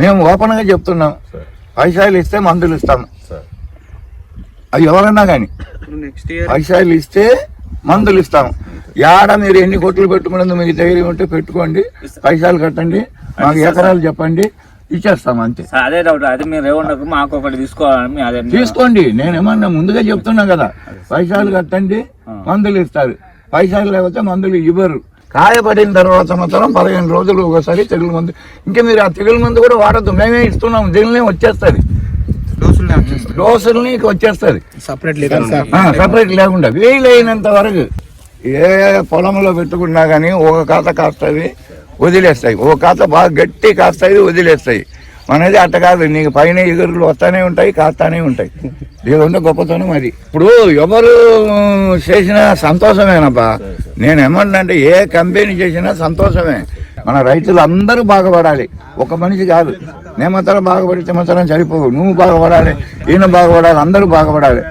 మేము ఓపెన్గా చెప్తున్నాం పైసలు ఇస్తే మందులు ఇస్తాం. సార్. అది ఎవరన్నా కానీ నెక్స్ట్ ఇయర్ పైసలు ఇస్తే మందులు ఇస్తాం. యాడ మీరు ఎన్ని కోట్లు పెట్టుకున్నందుకు మీకు ధైర్యం ఉంటే పెట్టుకోండి. పైసలు కట్టండి. మాకు ఎకరాలు చెప్పండి. ఇచ్చేస్తాం అంతే. అదే డౌట్ అదే మీరు మాకు ఒకటి తీసుకోవాలని మీ అదే తీసుకోండి. నేనేమన్నా ముందుగా చెప్తున్నా కదా. పైసలు కట్టండి. మందులు ఇస్తారు. పైసలు లేకపోతే మందులు ఇవ్వరు. కాయపడిన తర్వాత మాత్రం పదిహేను రోజులు ఒకసారి తెగులు మందు. ఇంకా మీరు ఆ తెగులు మందు కూడా వాడద్దు. మేమే ఇస్తున్నాం. దీనినే వచ్చేస్తుంది. డోసుల్ని వచ్చేస్తుంది. సపరేట్ లేదు సార్ సపరేట్ లేకుండా. వీలైనంత వరకు ఏ పొలంలో పెట్టుకున్నా కానీ ఒక ఖాత కాస్తుంది వదిలేస్తాయి. ఒక ఖాత బాగా గట్టి కాస్తాయి వదిలేస్తాయి. మనది అట్ట కాదు. నీకు పైన ఎగురులు వస్తానే ఉంటాయి కాస్తానే ఉంటాయి. ఇది ఉండే గొప్పతనం అది. ఇప్పుడు ఎవరు చేసినా సంతోషమేనబ్బా. నేను ఏమంటున్నా ఏ కంపెనీ చేసినా సంతోషమే. మన రైతులు అందరూ బాగుపడాలి. ఒక మనిషి కాదు. నేను మాత్రం బాగుపడితే మాత్రం సరిపోవు నువ్వు బాగుపడాలి ఈయన బాగుపడాలి అందరూ బాగుపడాలి.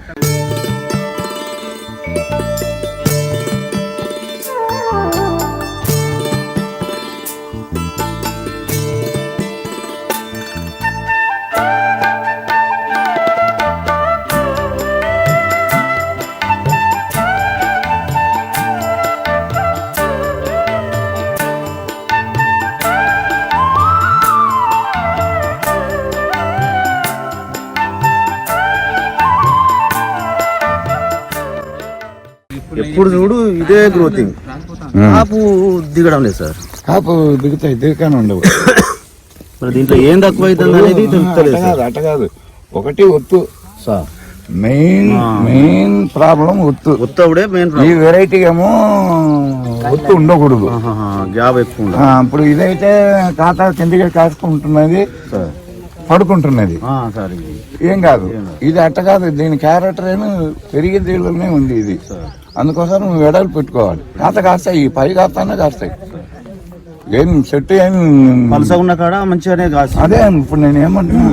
ఎప్పుడు చూడు ఇదే గ్రోతింగ్ ఆపు దిగడం లేదు సార్. కాపు దిగుతాయి దిగకానే ఉండవు. మరి దీంట్లో ఏం తక్కువ అవుతుంది అనేది తెలుస్తలేదు సార్ కాదు అట్ట కాదు. ఒకటి ఒత్తు. సార్. మెయిన్ మెయిన్ ప్రాబ్లం ఒత్తు. ఉత్తవుడే మెయిన్ ఈ వెరైటీ ఏమో ఒత్తు ఉండకూడదు. గ్యాప్ ఎక్కువ ఉండదు. ఆ, ఇప్పుడు ఇదైతే ఖాతా కిందికి కాసుకుంటున్నది సార్. పడుకుంటున్నది. ఆ, సార్ ఇది. ఏం కాదు. ఇది అట్ట కాదు దీని క్యారెక్టర్ ఏమో పెరిగే దీనిలోనే ఉంది ఇది. అందుకోసం నువ్వు వెడలు పెట్టుకోవాలి. కాత కాస్తాయి ఈ పై కాస్తానే కాస్తాయి. ఏం చెట్టు ఏం పలస ఉన్న కాడ మంచిగానే కాదు అదే ఇప్పుడు నేను ఏమంటున్నా?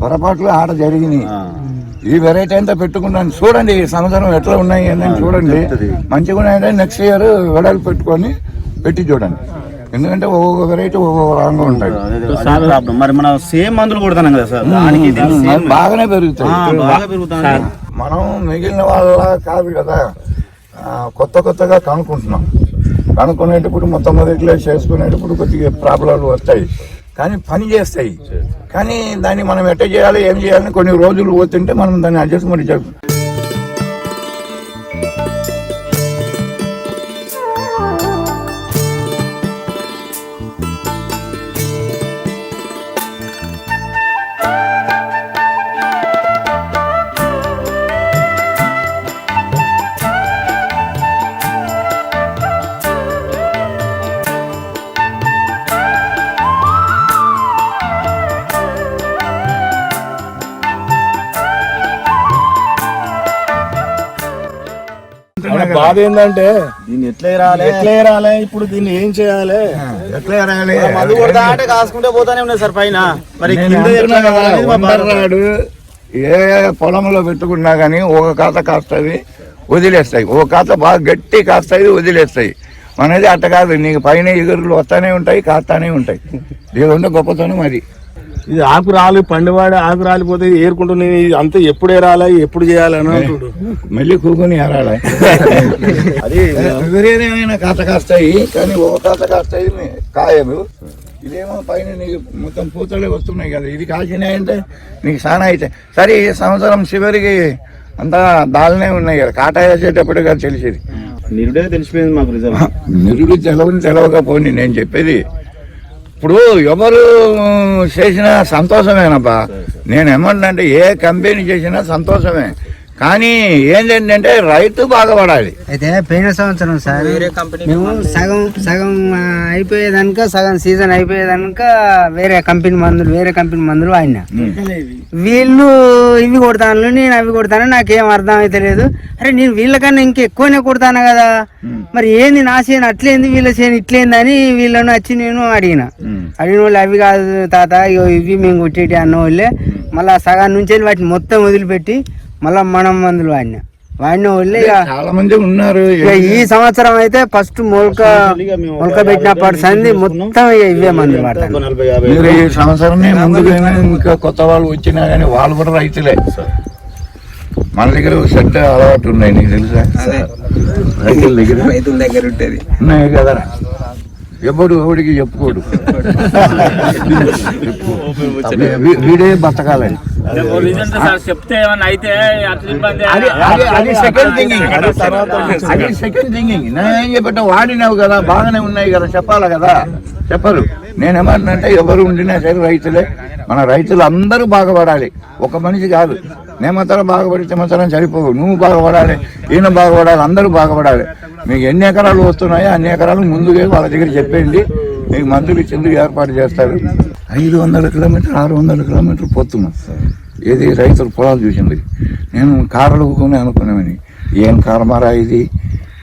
పొరపాట్లు ఆడ జరిగినాయి. ఈ వెరైటీ అంతా పెట్టుకున్నాను. చూడండి ఈ సంవత్సరం ఎట్లా ఉన్నాయి అని చూడండి. మంచిగా ఉన్నాయంటే నెక్స్ట్ ఇయర్ వెడలు పెట్టుకొని పెట్టి చూడండి. ఎందుకంటే ఒక్కొక్క వెరైటీ ఒక్కొక్క రంగు ఉంటాయి. మరి మనం సేమ్ మందులు కొడతాం కదా సార్. బాగానే పెరుగుతాయి. బాగా పెరుగుతుంది మనం మిగిలిన వాళ్ళ కాదు కదా. కొత్త కొత్తగా కనుక్కుంటున్నాం. కనుక్కునేటప్పుడు మొత్తం మొదటిలో చేసుకునేటప్పుడు కొద్దిగా ప్రాబ్లాలు వస్తాయి. కానీ పని చేస్తాయి. కానీ దాన్ని మనం ఎట్ట చేయాలి ఏం చేయాలని కొన్ని రోజులు పోతుంటే మనం దాన్ని అడ్జస్ట్మెంట్ చేస్తాం బాధ ఏంటంటే దీన్ని ఎట్లా రాలే ఎట్లా రాలే ఇప్పుడు దీన్ని ఏం చేయాలి? ఎట్లా రాయాలి మందు కొడతా అంటే కాసుకుంటే పోతానే ఉన్నాయి సార్ పైన. మరి. వందర్రాడు ఏ పొలంలో పెట్టుకున్నా కానీ ఒక ఖాత కాస్తుంది వదిలేస్తాయి. ఒక ఖాత బాగా గట్టి కాస్తాయి వదిలేస్తాయి. మనది అట్ట కాదు నీకు పైన ఎగురులు వస్తానే ఉంటాయి కాస్తానే ఉంటాయి. ఉండే గొప్పతనం అది. ఇది ఆకు రాలి పండువాడి ఆకు రాలిపోతే ఏరుకుంటున్నాయి ఇది అంతా ఎప్పుడు ఏరాలి ఎప్పుడు చేయాలని అంటుడు. మళ్ళీ కూకొని ఏరాలి. అది విపరీతమైన కాత కాస్తాయి కానీ ఒక కాత కాస్తాయి కాయలు. ఇదేమో పైన నీకు మొత్తం పూతలే వస్తున్నాయి కదా. ఇది కాసినాయంటే నీకు సానా అయితే. సరే ఈ సంవత్సరం చివరికి అంతా దాల్నే ఉన్నాయి కదా. కాటా వేసేటప్పుడు కదా తెలిసేది. నిరుడే తెలిసిపోయింది మాకు రిజల్ట్ నిరుడు తెలవని తెలవకపోని నేను చెప్పేది ఇప్పుడు ఎవరు చేసినా సంతోషమేనబ్బా. నేను ఏమంటున్నా ఏ కంపెనీ చేసినా సంతోషమే. కానీ ఏంటంటే రైతు బాగుపడాలి. అయితే పోయిన సంవత్సరం సార్ వేరే కంపెనీ మేము సగం సగం అయిపోయేదానిక సగం సీజన్ అయిపోయేదానిక వేరే కంపెనీ మందులు వేరే కంపెనీ మందులు వాడినా. వీళ్ళు ఇవి కొడతాను నేను అవి కొడతాను నాకేం అర్థం అయితే లేదు. అరే నేను వీళ్ళకన్నా ఇంకా ఎక్కువనే కొడతాను కదా? మరి ఏంది నా చేను అట్లేంది వీళ్ళ చేను ఇట్లేందని వీళ్ళని వచ్చి నేను అడిగిన. అడిగిన వాళ్ళు అవి కాదు తాత ఇగో ఇవి మేము కొట్టేటి అన్న వాళ్ళే. మళ్ళీ సగం నుంచి వాటిని మొత్తం వదిలిపెట్టి మళ్ళీ మనం మందులు వాడినా. వాడిని ఇక. చాలా మంది ఉన్నారు. ఇక ఈ సంవత్సరం అయితే ఫస్ట్ మొలక మొలక పెట్టినప్పటి సంది మొత్తం ఇవే మంది మీరు ఈ సంవత్సరమే ముందుకైనా ఇంకా కొత్త వాళ్ళు వచ్చినా కానీ వాళ్ళు కూడా రైతులే. మన దగ్గర సెట్ అలవాటు ఉన్నాయి నీకు తెలుసా? రైతుల దగ్గర. రైతుల దగ్గర ఉంటుంది. ఉన్నాయి కదా. ఎవడు ఎవడికి చెప్పుకోడు. వీడే బతకాలని. చెప్తే అది సెకండ్ థింకింగ్ అది సెకండ్ థింకింగ్ నేనేం చెప్పట వాడినావు కదా బాగానే ఉన్నాయి కదా చెప్పాలి కదా? చెప్పరు. నేనేమన్నంటే ఎవరు ఉండినా సరే రైతులే. మన రైతులు అందరూ బాగుపడాలి. ఒక మనిషి కాదు. నేమంతరం బాగుపడితే మాత్రం సరిపోవు. నువ్వు బాగుపడాలి ఈయన బాగుపడాలి అందరూ బాగుపడాలి. మీకు ఎన్ని ఎకరాలు వస్తున్నాయో అన్ని ఎకరాలు ముందుగా వాళ్ళ దగ్గర చెప్పేయండి. మీకు మందులు ఇచ్చేందుకు ఏర్పాటు చేస్తారు. ఐదు వందల కిలోమీటర్ ఆరు వందల కిలోమీటర్ పోతున్నాం ఏది రైతుల పొలాలు చూసింది. నేను కారులు అనుకున్నామని. ఏం కారమారా ఇది?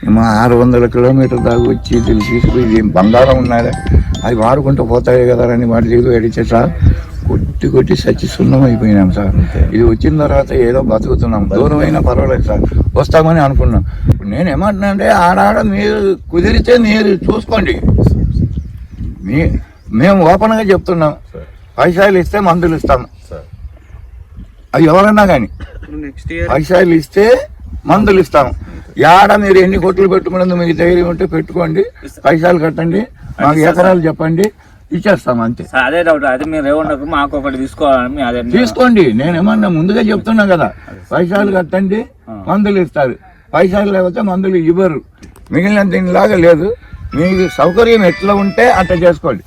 మా ఆరు వందల కిలోమీటర్ దాకా వచ్చి ఇది ఇది బంగారం ఉన్నదా అవి వాడుకుంటూ పోతాయి కదా అని వాటి అడిగితే సార్. కొట్టి కొట్టి సచ్చి సున్నం అయిపోయినాం సార్. ఇది వచ్చిన తర్వాత ఏదో బతుకుతున్నాం. దూరం అయినా పర్వాలేదు సార్. వస్తామని అనుకున్నాం. నేను ఏమంటున్నా అంటే ఆడాడ మీరు కుదిరితే మీరు చూసుకోండి. మీ మేము ఓపెన్గా చెప్తున్నాం. పైసలు ఇస్తే మందులు ఇస్తాం. అది ఎవరన్నా కానీ నెక్స్ట్ ఇయర్ పైసలు ఇస్తే మందులు ఇస్తాం. యాడ మీరు ఎన్ని కోట్లు పెట్టుకున్నందుకు మీకు ధైర్యం ఉంటే పెట్టుకోండి. పైసలు కట్టండి. మాకు ఎకరాలు చెప్పండి ఇచ్చేస్తాం అంతే. అదే డౌట్ అదే మీరు రేవండకు మాకు ఒకటి తీసుకోవాలని అదే తీసుకోండి నేనేమన్నా ముందుగా చెప్తున్నా కదా. పైసలు కట్టండి మందులు ఇస్తారు. పైసలు లేకపోతే మందులు ఇవ్వరు. మిగిలిన దీనిలాగా లేదు. మీకు సౌకర్యం ఎట్లా ఉంటే అట్లా చేసుకోండి.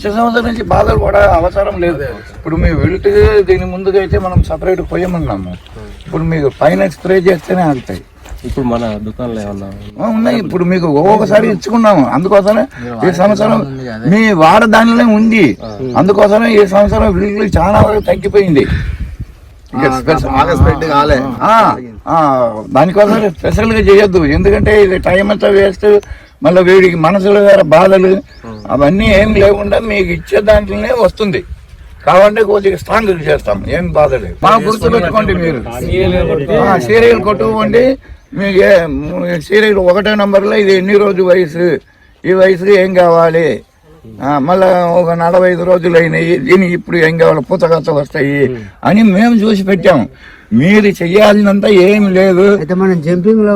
వచ్చే సంవత్సరం నుంచి బాధలు పడ అవసరం లేదు. ఇప్పుడు మేము వెళ్తే దీని ముందుగా అయితే మనం సపరేట్ పోయమన్నాము. ఇప్పుడు మీకు పైన స్ప్రే చేస్తేనే ఆగుతాయి ఇప్పుడు మన దుకాణంలో ఏమన్నా ఉన్నాయి. ఇప్పుడు మీకు ఒక్కొక్కసారి ఇచ్చుకున్నాము. అందుకోసమే ఈ సంవత్సరం మీ వాడ దానిలోనే ఉంది. అందుకోసమే ఈ సంవత్సరం వీళ్ళు చాలా వరకు తగ్గిపోయింది. దానికోసం స్పెషల్గా చేయొద్దు. ఎందుకంటే ఇది టైం అంతా వేస్ట్. మళ్ళీ వీడికి మనసులో వేరే బాధలు అవన్నీ ఏం లేకుండా మీకు ఇచ్చే దాంట్లోనే వస్తుంది. కావాలంటే కొద్దిగా స్ట్రాంగ్ చేస్తాం ఏం బాధ లేదు. మా గుర్తు పెట్టుకోండి మీరు. ఆ, సీరియల్ కొట్టుకోండి. మీకు సీరియల్ ఒకటో నంబర్లో ఇది ఎన్ని రోజు వయసు? ఈ వయసుకి ఏం కావాలి? మళ్ళా ఒక నలభై ఐదు రోజులు అయినాయి దీనికి ఇప్పుడు ఏం కావాలి వస్తాయి అని మేము చూసి పెట్టాం. మీరు చెయ్యాల్సినంత ఏం లేదు. మనం జంపింగ్లో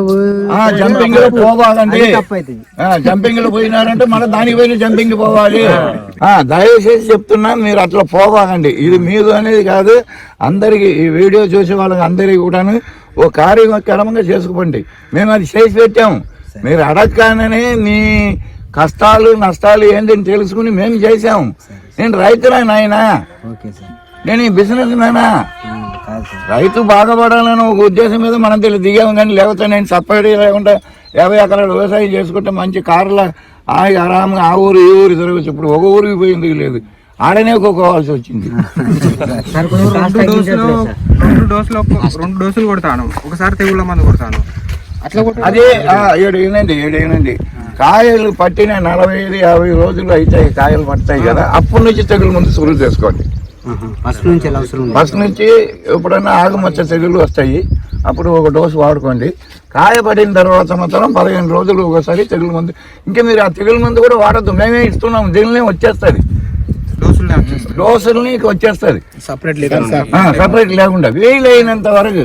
ఆ జంపింగ్లో పోవాలండి జంపింగ్లో పోయినారంటే మళ్ళీ దానికి పోయిన జంపింగ్ పోవాలి. ఆ. దయచేసి చెప్తున్నా మీరు అట్లా పోవాలండి. ఇది మీరు అనేది కాదు అందరికి ఈ వీడియో చూసే వాళ్ళకి అందరికి కూడాను ఓ కార్యక్రమంగా చేసుకోండి మేము అది చేసి పెట్టాం. మీరు అడగగానే మీ కష్టాలు నష్టాలు ఏంటని తెలుసుకుని మేము చేసాం నేను రైతురా నాయనా. Okay sir. నేను ఈ బిజినెస్ నాయనా. రైతు బాగుపడాలని ఒక ఉద్దేశం మీద మనం తెలియదు దిగాము కానీ లేకపోతే నేను సపరేట్ లేకుండా యాభై ఎకరాలు వ్యవసాయం చేసుకుంటే మంచి కార్ల ఆగి ఆరాంగా ఆ ఊరు ఈ ఊరు తిరగచ్చు. ఇప్పుడు ఒక ఊరికి పోయింది లేదు? ఆడనే కోవాల్సి వచ్చింది. రెండు డోసులు రెండు డోసులు ఒక్క- రెండు డోసులు కొడతాను. ఒకసారి తెగుళ్ళ మందు కొడతాను. అదే ఏడు ఏనండి ఏడు ఏనండి కాయలు పట్టిన నలభై ఐదు యాభై రోజులు అవుతాయి కాయలు పడతాయి కదా. అప్పటి నుంచి తెగులు ముందు సురువు చేసుకోండి. ఫస్ట్ నుంచి ఫస్ట్ నుంచి ఎప్పుడైనా ఆకుమచ్చ తెగులు వస్తాయి అప్పుడు ఒక డోసు వాడుకోండి. కాయ పడిన తర్వాత మాత్రం పదిహేను రోజులు ఒకసారి తెగులు మందు. ఇంకా మీరు ఆ తెగులు మందు కూడా వాడద్దు. మేమే ఇస్తున్నాం దీనినే వచ్చేస్తుంది. డోసులని వచ్చేస్తుంది. సపరేట్ లేకుండా. వీలైనంత వరకు